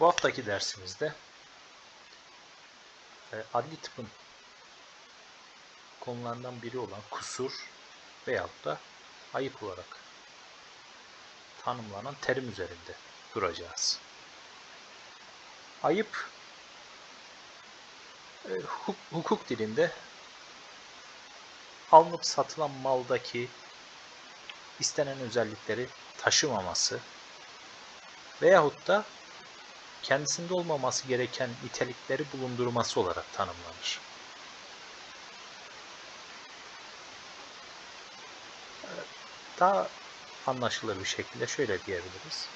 Bu haftaki dersimizde e, adli tıpın konularından biri olan kusur veyahut da ayıp olarak tanımlanan terim üzerinde duracağız. Ayıp e, hukuk, dilinde alınıp satılan maldaki istenen özellikleri taşımaması veyahut da kendisinde olmaması gereken nitelikleri bulundurması olarak tanımlanır. Ee, Daha anlaşılır bir şekilde şöyle diyebiliriz.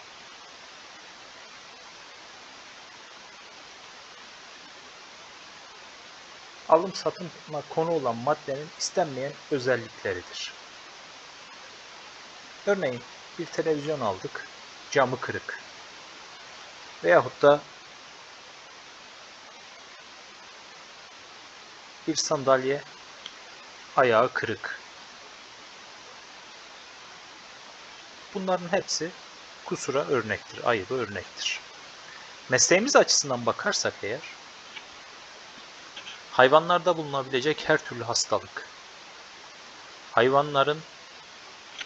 Alım satıma konu olan maddenin istenmeyen özellikleridir. Örneğin bir televizyon aldık, camı kırık. Veyahut da bir sandalye ayağı kırık. Bunların hepsi kusura örnektir, ayıbı örnektir. Mesleğimiz açısından bakarsak eğer, hayvanlarda bulunabilecek her türlü hastalık, hayvanların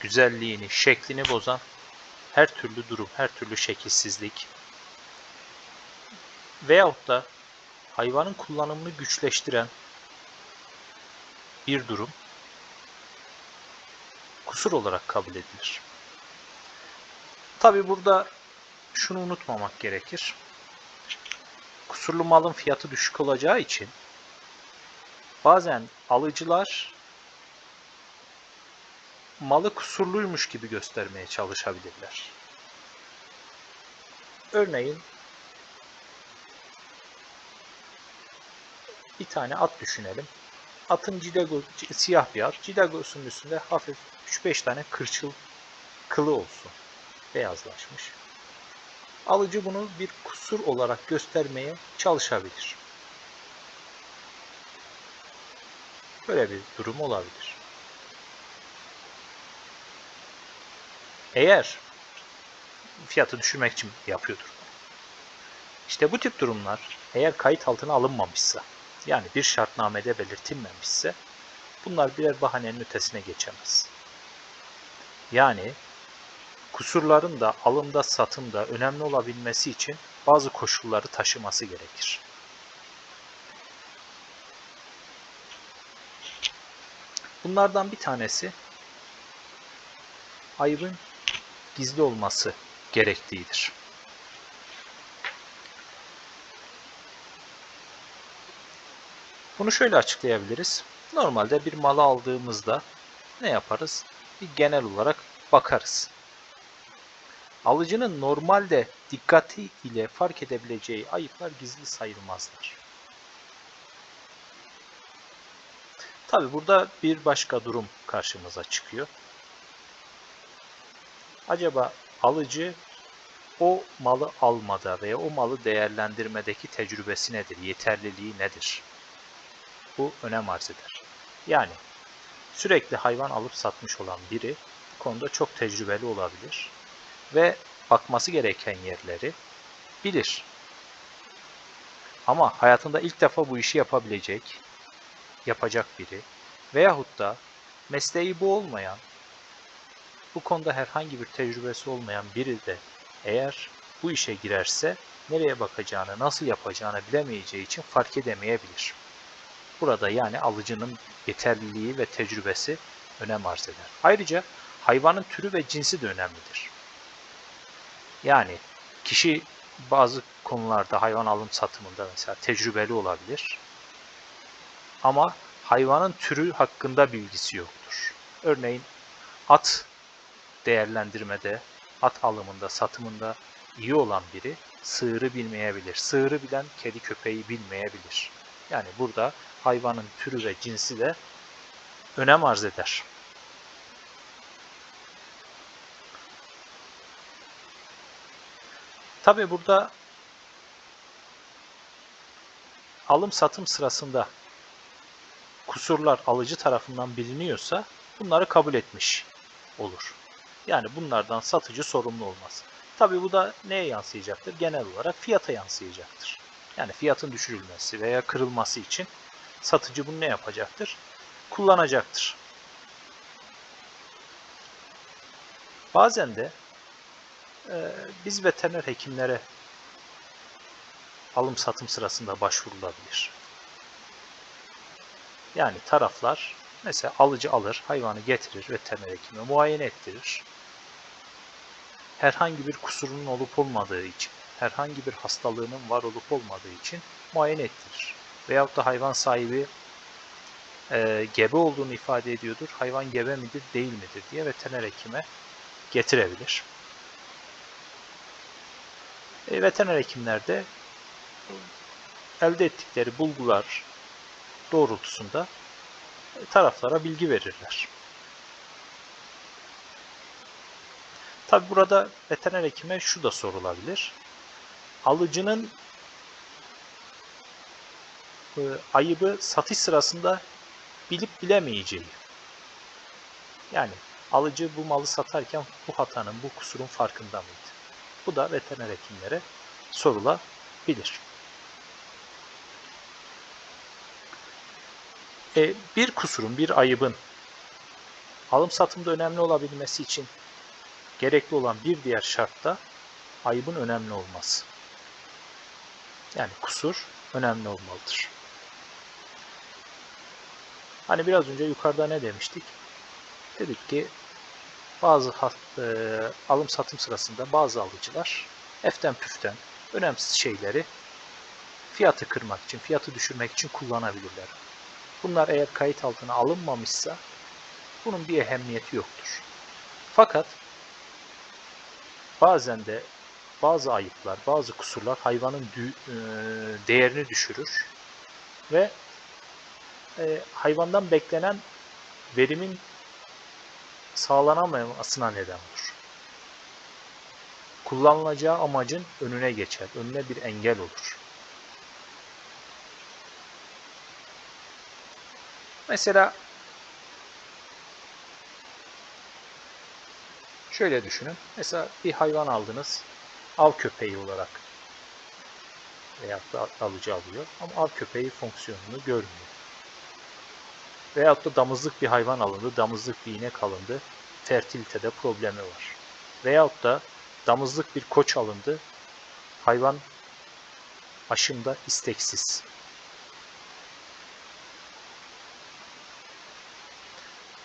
güzelliğini, şeklini bozan her türlü durum, her türlü şekilsizlik veyahut da hayvanın kullanımını güçleştiren bir durum kusur olarak kabul edilir. Tabi burada şunu unutmamak gerekir. Kusurlu malın fiyatı düşük olacağı için bazen alıcılar malı kusurluymuş gibi göstermeye çalışabilirler. Örneğin bir tane at düşünelim. Atın cidago, siyah bir at. Cidagosunun üstünde hafif 3-5 tane kırçıl kılı olsun. Beyazlaşmış. Alıcı bunu bir kusur olarak göstermeye çalışabilir. Böyle bir durum olabilir. Eğer fiyatı düşürmek için yapıyordur. İşte bu tip durumlar eğer kayıt altına alınmamışsa yani bir şartnamede belirtilmemişse bunlar birer bahanenin ötesine geçemez. Yani kusurların da alımda satımda önemli olabilmesi için bazı koşulları taşıması gerekir. Bunlardan bir tanesi ayıbın gizli olması gerektiğidir. Bunu şöyle açıklayabiliriz. Normalde bir malı aldığımızda ne yaparız? Bir genel olarak bakarız. Alıcının normalde dikkati ile fark edebileceği ayıplar gizli sayılmazlar. Tabi burada bir başka durum karşımıza çıkıyor. Acaba alıcı o malı almada veya o malı değerlendirmedeki tecrübesi nedir, yeterliliği nedir? Bu önem arz eder. Yani sürekli hayvan alıp satmış olan biri bu konuda çok tecrübeli olabilir ve bakması gereken yerleri bilir. Ama hayatında ilk defa bu işi yapabilecek, yapacak biri veyahut da mesleği bu olmayan, bu konuda herhangi bir tecrübesi olmayan biri de eğer bu işe girerse nereye bakacağını, nasıl yapacağını bilemeyeceği için fark edemeyebilir. Burada yani alıcının yeterliliği ve tecrübesi önem arz eder. Ayrıca hayvanın türü ve cinsi de önemlidir. Yani kişi bazı konularda hayvan alım satımında mesela tecrübeli olabilir. Ama hayvanın türü hakkında bilgisi yoktur. Örneğin at değerlendirmede, at alımında, satımında iyi olan biri sığırı bilmeyebilir. Sığırı bilen kedi köpeği bilmeyebilir. Yani burada hayvanın türü ve cinsi de önem arz eder. Tabi burada alım satım sırasında kusurlar alıcı tarafından biliniyorsa bunları kabul etmiş olur. Yani bunlardan satıcı sorumlu olmaz. Tabi bu da neye yansıyacaktır? Genel olarak fiyata yansıyacaktır. Yani fiyatın düşürülmesi veya kırılması için satıcı bunu ne yapacaktır? Kullanacaktır. Bazen de e, biz veteriner hekimlere alım satım sırasında başvurulabilir. Yani taraflar mesela alıcı alır, hayvanı getirir veteriner hekime muayene ettirir. Herhangi bir kusurunun olup olmadığı için, herhangi bir hastalığının var olup olmadığı için muayene ettirir. Veyahut da hayvan sahibi e, gebe olduğunu ifade ediyordur. Hayvan gebe midir, değil midir diye veteriner hekime getirebilir. E, veteriner hekimler de elde ettikleri bulgular doğrultusunda e, taraflara bilgi verirler. Tabi burada veteriner hekime şu da sorulabilir. Alıcının e, ayıbı satış sırasında bilip bilemeyeceği. Yani alıcı bu malı satarken bu hatanın, bu kusurun farkında mıydı? Bu da veteriner hekimlere sorulabilir. E, bir kusurun, bir ayıbın alım satımda önemli olabilmesi için gerekli olan bir diğer şart da ayıbın önemli olması. Yani kusur önemli olmalıdır. Hani biraz önce yukarıda ne demiştik? Dedik ki bazı e, alım satım sırasında bazı alıcılar eften püften önemsiz şeyleri fiyatı kırmak için, fiyatı düşürmek için kullanabilirler. Bunlar eğer kayıt altına alınmamışsa bunun bir ehemmiyeti yoktur. Fakat bazen de bazı ayıplar, bazı kusurlar hayvanın e, değerini düşürür ve e, hayvandan beklenen verimin sağlanamamasına neden olur. Kullanılacağı amacın önüne geçer, önüne bir engel olur. Mesela şöyle düşünün. Mesela bir hayvan aldınız av köpeği olarak veyahut da alıcı alıyor ama av köpeği fonksiyonunu görmüyor. Veyahut da damızlık bir hayvan alındı, damızlık bir inek alındı, fertilitede problemi var. Veyahut da damızlık bir koç alındı, hayvan aşımda isteksiz.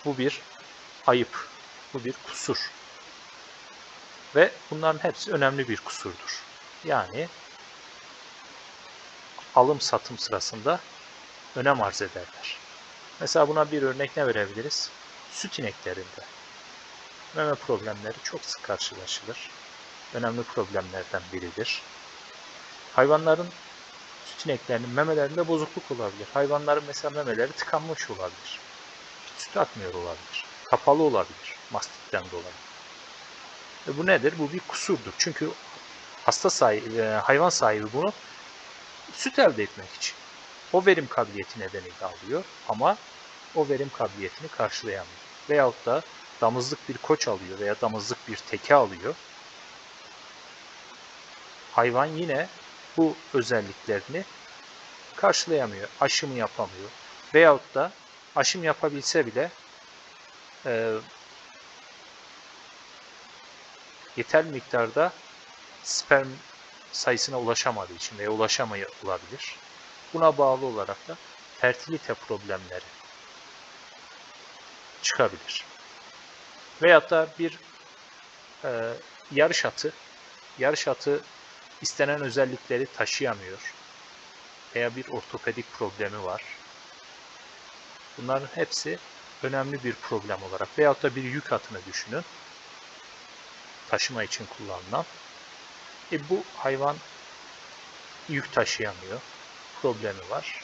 Bu bir ayıp, bu bir kusur. Ve bunların hepsi önemli bir kusurdur. Yani alım satım sırasında önem arz ederler. Mesela buna bir örnek ne verebiliriz? Süt ineklerinde. Meme problemleri çok sık karşılaşılır. Önemli problemlerden biridir. Hayvanların süt ineklerinin memelerinde bozukluk olabilir. Hayvanların mesela memeleri tıkanmış olabilir. Süt akmıyor olabilir. Kapalı olabilir. Mastitten dolayı. E bu nedir? Bu bir kusurdur. Çünkü hasta sahibi, e, hayvan sahibi bunu süt elde etmek için. O verim kabiliyeti nedeniyle alıyor ama o verim kabiliyetini karşılayamıyor. Veyahut da damızlık bir koç alıyor veya damızlık bir teke alıyor. Hayvan yine bu özelliklerini karşılayamıyor. Aşımı yapamıyor. Veyahut da aşım yapabilse bile e, yeterli miktarda sperm sayısına ulaşamadığı için veya ulaşamıyor olabilir. Buna bağlı olarak da fertilite problemleri çıkabilir. Veyahut da bir e, yarış atı, yarış atı istenen özellikleri taşıyamıyor veya bir ortopedik problemi var. Bunların hepsi önemli bir problem olarak veyahut da bir yük atını düşünün. Taşıma için kullanılan. E bu hayvan yük taşıyamıyor. Problemi var.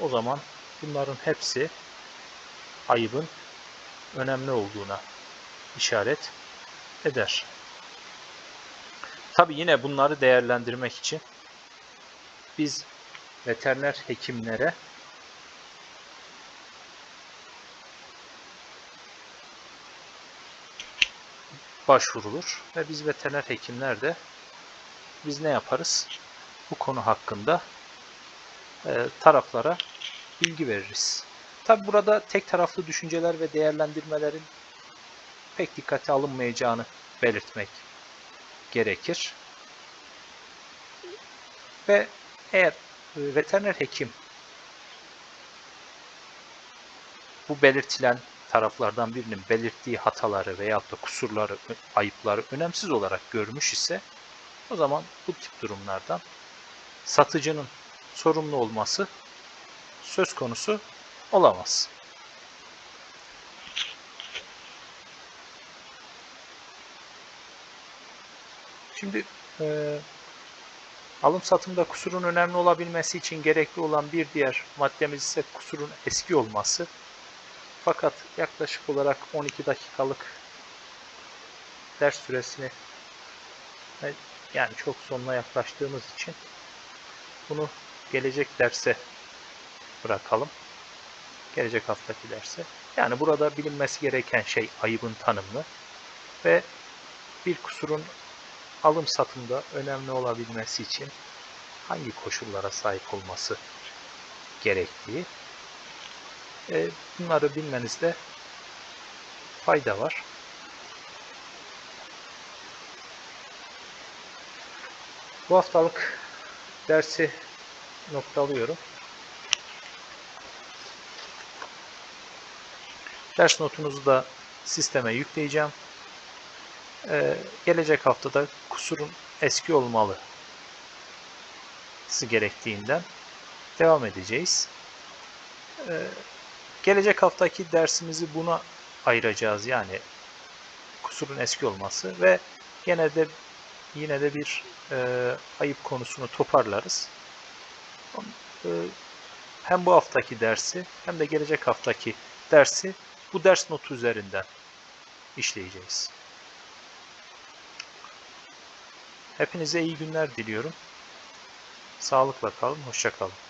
O zaman bunların hepsi ayıbın önemli olduğuna işaret eder. Tabi yine bunları değerlendirmek için biz veteriner hekimlere başvurulur ve biz veteriner hekimler de biz ne yaparız? Bu konu hakkında e, taraflara bilgi veririz. Tabi burada tek taraflı düşünceler ve değerlendirmelerin pek dikkate alınmayacağını belirtmek gerekir. Ve eğer veteriner hekim bu belirtilen taraflardan birinin belirttiği hataları veyahut da kusurları, ayıpları önemsiz olarak görmüş ise o zaman bu tip durumlardan satıcının sorumlu olması söz konusu olamaz. Şimdi e, alım satımda kusurun önemli olabilmesi için gerekli olan bir diğer maddemiz ise kusurun eski olması. Fakat yaklaşık olarak 12 dakikalık ders süresini e, yani çok sonuna yaklaştığımız için bunu gelecek derse bırakalım. Gelecek haftaki derse. Yani burada bilinmesi gereken şey ayıbın tanımı ve bir kusurun alım satımda önemli olabilmesi için hangi koşullara sahip olması gerektiği. E, bunları bilmenizde fayda var. Bu haftalık dersi noktalıyorum. Ders notunuzu da sisteme yükleyeceğim. Ee, gelecek haftada kusurun eski olmalı gerektiğinden devam edeceğiz. Ee, gelecek haftaki dersimizi buna ayıracağız. Yani kusurun eski olması ve yine de yine de bir e, ayıp konusunu toparlarız. E, hem bu haftaki dersi hem de gelecek haftaki dersi bu ders notu üzerinden işleyeceğiz. Hepinize iyi günler diliyorum. Sağlıkla kalın, hoşça kalın.